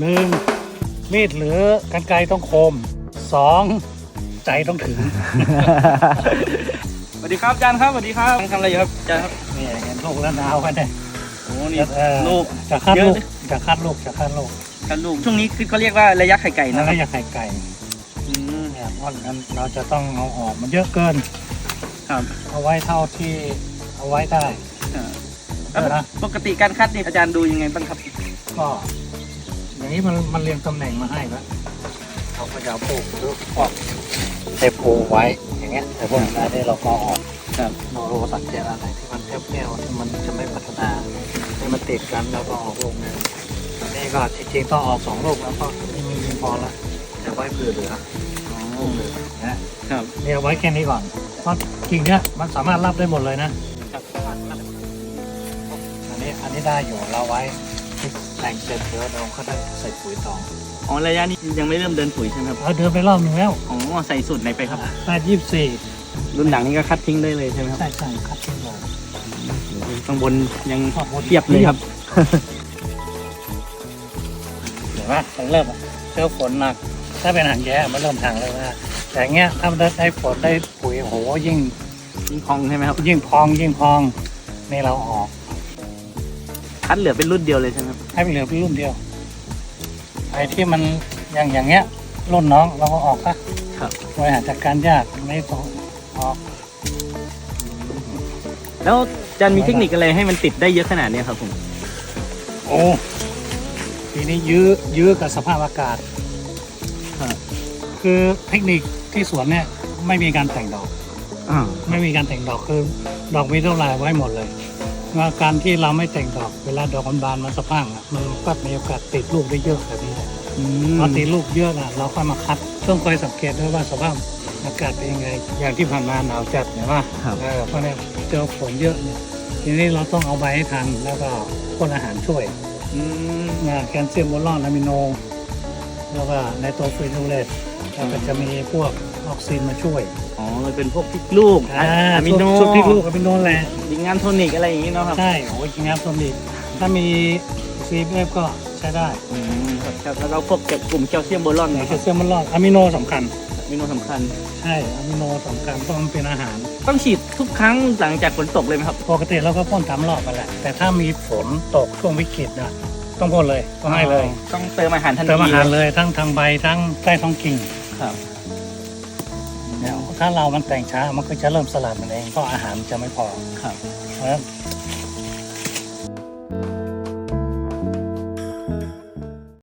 หนึ่งมีดหรือกันไกรต้องคมสองใจต้องถึง สวัสดีครับอาจารย์ครับสวัสดีครับทำอะไรอยู่ครับอาจารย์ครับนี่เห็นลูกแล้วนาวกันเนี่ยโอ้นี่เอ่อลูกจะคัดเยอะลูกเลยจะคัดลูกจะคัดลูกกันลูกช่วงนี้คือเขาเรียกว่าระยะไข่ไก่แล้นะวคก็รับอยากไข่ไก่อืมเนี่ยเพราะฉะนั้นเราจะต้องเอาออกมันเยอะเกิน ครับเอาไว้เท่าที่เอาไว้ได้อ่าเออนะปกติการคัดนี่อาจารย์ดูยังไงบ้างครับก็ อย่างนี้มันมันเรียงตำแหน่งมาให้แล้วเราก็จะเอาปลูกหรือปอกเทปูไว้ อย่างเงี้ย แต่พวกนั้นนี่เราก็อออกครับเราเรสังเกตอะไรที่มันแคบๆที่มันจะไม่พัฒนาให้มันติดกันแล้วก็ออกลูกหนึงนี่ก็จริงๆต้องออกสองลูกแล้วก็นี่มีพอละแต่ไว้เผื่อเหลือลูกเหลือนะครับเนี่ยไว้แค่นี้ก่อนเพราะกิ่งเนี้ยมันสามารถรับได้หมดเลยนะอันนี้อันนี้ได้อยู่เราไว้ แต่งเสร็จเดี๋ยวเราก็ได้ใส่ปุ๋ยต่ออ๋อระยะนี้ยังไม่เริ่มเดินปุ๋ยใช่ไหมครับ เราเดินไปรอบหนึงแล้วอ๋อใส่สูตรไหนไปครับ แปดยี่สิบสี่รุ่นหลังนี้ก็คัดทิ้งได้เลยใช่ไหมครับใช่ใช่ครับที่เราข้างบนยังชอบโมเทียบเลยครับ เห็นไหมมันเริ่มเจอฝนหนัก ถ้าเป็นหางแย่มันเริ่มทางแล้วนะแต่อย่างเงี้ยถ้ามันได้ฝนได้ปุ๋ยโหยิ่งทิ้งพองใช่ไหมครับ ยิ่งพองยิ่งพองนี่เราออก คัดเหลือเป็นรุ่นเดียวเลยใช่ไหมครับให้มันเหลือเป็นรุ่นเดียวไอ้ที่มันอย่างอย่างเงี้ย รุ่นน้องเราก็ออกซะครับ บริหารจัดการยากไม่ต้องออก แล้วอาจารย์มีเทคนิคอะไรให้มันติดได้เยอะขนาดเนี้ยครับผม โอ้ปีนี้ยื้อยื้อกับสภาพอากาศ ครับ คือเทคนิคที่สวนเนี่ย ไม่มีการแต่งดอก อ่าไม่มีการแต่งดอกคือดอกมีเท่าไหร่ไว้หมดเลย ว่าการที่เราไม่แต่งดอกเวลาดอกมันบานมันสะพรังอะมันก็มีโอกาสติดลูกได้เยอะแบบนี้แหละอืมพอติดลูกเยอะนะเราค่อยมาคัดต้องคอยสังเกตด้วยว่าสภาพอากาศเป็นยังไง อย่างที่ผ่านมาหนาวจัดเห็นป่ะครับเออเพราะเนี่ยเจอฝนเยอะเนี่ยทีนี้เราต้องเอาใบให้ทันแล้วก็พ่นอาหารช่วยอืมนะแคลเซียมโบรอนอะมิโน แล้วก็ไนโตรฟินูเลตแล้วก็จะมีพวก ออกซินมาช่วยอ๋อมันเป็นพวกพริกลูกอะอะมิโนชุดที่ลูกอะมิโนแหละดิงงานโทนิกอะไรอย่างงี้เนาะครับใช่โอ้ยจริงครับตัวนี้ถ้ามีซีเอฟก็ใช้ได้อืมครับครับแล้วก็พวกเก็บกลุ่มแคลเซียมโบรอนแคนะคลรับเซียมมันรอดอะมิโนสำคัญ มิโนสำคัญ ใช่อะมิโนสำคัญเพราะมันเป็นอาหาร ต้องฉีดทุกครั้งหลังจากฝนตกเลยไหมครับ ปกติเราก็พ่นสามรอบมาแหละ แต่ถ้ามีฝนตกช่วงวิกฤตนะต้องพ่นเลยต้องให้เลยต้องเติมอาหารทันทีเติมอาหารเลยทั้งทางใบทั้งใต้ท้องกิ่ง ครับเนี่ย ถ้าเรามันแต่งช้ามันก็จะเริ่มสลัดมันเองเพราะอาหารมันจะไม่พอครับเพราะฉะนั้น